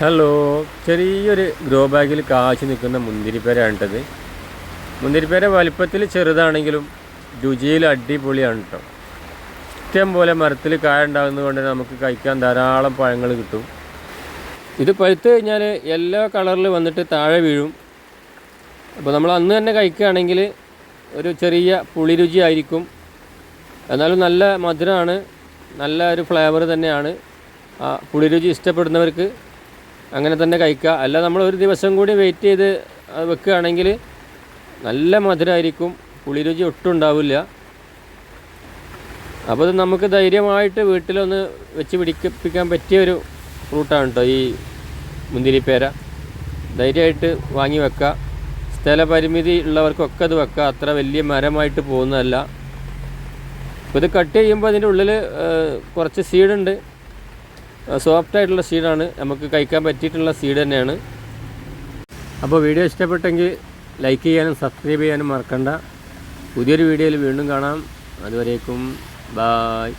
Hello ചെറിയൊരു grow ബാഗിൽ കാശ് നിൽക്കുന്ന മുന്തിരിപ്പേരാണിട്ടത്. മുന്തിരിപ്പേര വലിപ്പത്തിൽ ചെറുതാണെങ്കിലും രുചിയിൽ അടിപൊളിയാണ് കേട്ടോ ഇഷ്ടം പോലെ മരത്തിൽ കായ ഉണ്ടാകുന്നത് കൊണ്ട് നമുക്ക് കഴിക്കാൻ ധാരാളം പഴങ്ങൾ കിട്ടും. ഇത് പഴുത്ത് കഴിഞ്ഞാൽ എല്ലാ കളറിൽ വന്നിട്ട് താഴെ വീഴും. അപ്പോൾ നമ്മൾ അന്ന് തന്നെ കഴിക്കുകയാണെങ്കിൽ ഒരു ചെറിയ പുളിരുചി ആയിരിക്കും. എന്നാലും നല്ല മധുരമാണ്. നല്ല ഒരു ഫ്ലേവർ തന്നെയാണ്. ആ പുളിരുചി ഇഷ്ടപ്പെടുന്നവർക്ക് അങ്ങനെ തന്നെ കഴിക്കുക. അല്ല നമ്മൾ ഒരു ദിവസം കൂടി വെയിറ്റ് ചെയ്ത് വെക്കുകയാണെങ്കിൽ നല്ല മധുരമായിരിക്കും പുളിരുചി ഒട്ടും ഉണ്ടാവില്ല. അപ്പോൾ ഇത് നമുക്ക് ധൈര്യമായിട്ട് വീട്ടിലൊന്ന് വെച്ച് പിടിപ്പിക്കാൻ പറ്റിയ ഒരു ഫ്രൂട്ടാണ് കേട്ടോ ഈ മുന്തിരിപ്പേര. ധൈര്യമായിട്ട് വാങ്ങി വെക്കുക. സ്ഥലപരിമിതി ഉള്ളവർക്കൊക്കെ അത് വെക്കുക. അത്ര വലിയ മരമായിട്ട് പോകുന്നതല്ല. ഇത് കട്ട് ചെയ്യുമ്പോൾ അതിന്റെ ഉള്ളിൽ കുറച്ച് സീഡുണ്ട് സോഫ്റ്റ് ആയിട്ടുള്ള സീഡാണ് നമുക്ക് കഴിക്കാൻ പറ്റിയിട്ടുള്ള സീഡ് തന്നെയാണ്. അപ്പോൾ വീഡിയോ ഇഷ്ടപ്പെട്ടെങ്കിൽ ലൈക്ക് ചെയ്യാനും സബ്സ്ക്രൈബ് ചെയ്യാനും മറക്കണ്ട. പുതിയൊരു വീഡിയോയിൽ വീണ്ടും കാണാം. അതുവരേക്കും ബായ്